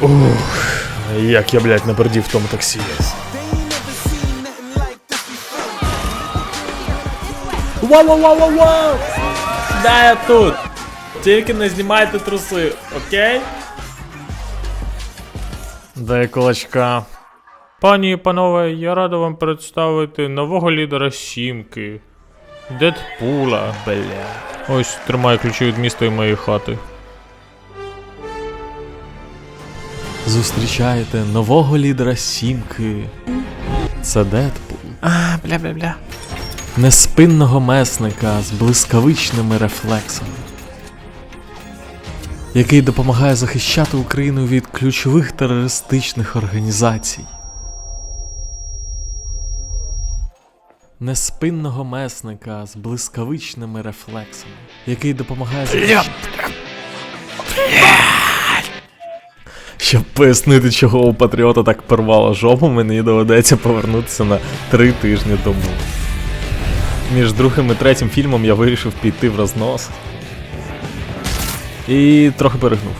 Ух, як я, блядь, напердів в тому таксі. Вау-вау-вау-вау! Да, я тут. Тільки не знімайте труси, окей? Дай кулачка. Пані і панове, я радий вам представити нового лідера сімки. Дедпула, бля. Ось тримаю ключі від міста і моєї хати. Зустрічаєте нового лідера сімки. Це Дедпул. А, бля-бля-бля. Неспинного месника з блискавичними рефлексами, який допомагає захищати Україну від ключових терористичних організацій. Неспинного месника з блискавичними рефлексами, який допомагає захищати. Щоб пояснити, чого у патріота так порвало жопу, мені доведеться повернутися на три тижні тому. Між другим і третім фільмом я вирішив піти в рознос. І трохи перегнув.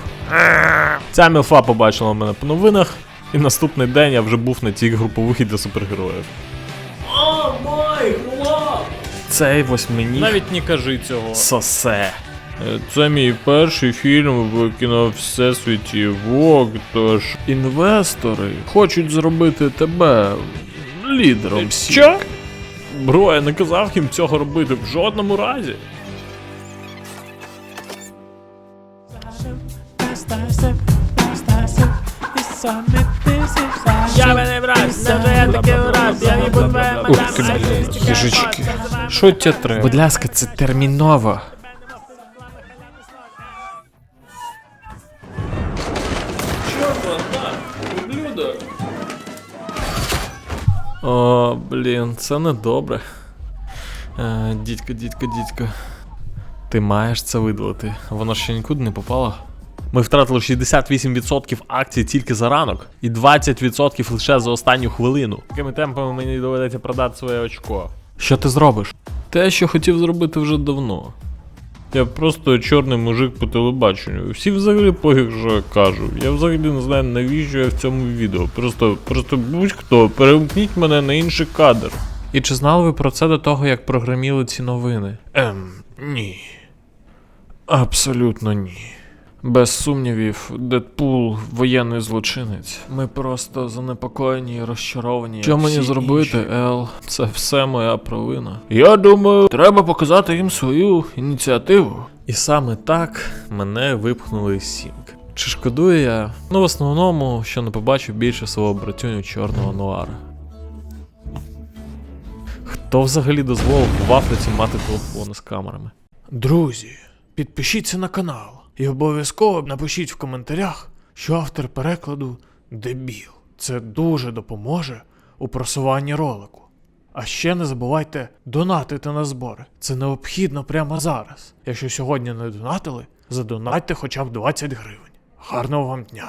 Ця мілфа побачила мене по новинах, і наступний день я вже був на тій групових для супергероїв. Хлоп! Цей восьминіг Навіть не кажи цього. сосе. Е, Це мій перший фільм в кіно Всесвіті Вог, тож інвестори хочуть зробити тебе лідером. Що? Бро, я не казав їм цього робити в жодному разі. Я мене враз, я таке я буду Ух ти, блядь, хижачки. Що тебе треба? Будь ласка, це терміново. О, блін, це не добре. Е, дідько, дідько, дідько. Ти маєш це видалити. Воно ще нікуди не попало. Ми втратили 68% акцій тільки за ранок, і 20% лише за останню хвилину. Такими темпами мені доведеться продати своє очко. Що ти зробиш? Те, що хотів зробити вже давно. Я просто чорний мужик по телебаченню. Всі взагалі погір, що я кажу. Я взагалі не знаю, навіщо я в цьому відео. Просто, просто будь-хто, перемкніть мене на інший кадр. І чи знали ви про це до того, як програміли ці новини? Ем, ні. Абсолютно ні. Без сумнівів, Дедпул воєнний злочинець. Ми просто занепокоєні і розчаровані. Що мені зробити, інші. Ел? Це все моя провина. Я думаю, треба показати їм свою ініціативу. І саме так мене випхнули з сімки. Чи шкодую я? Ну, в основному, що не побачив більше свого братюню чорного нуара. Хто взагалі дозволив в Африці мати телефони з камерами? Друзі, підпишіться на канал і обов'язково напишіть в коментарях, що автор перекладу дебіл. Це дуже допоможе у просуванні ролику. А ще не забувайте донатити на збори. Це необхідно прямо зараз. Якщо сьогодні не донатили, задонатьте хоча б 20 гривень. Гарного вам дня!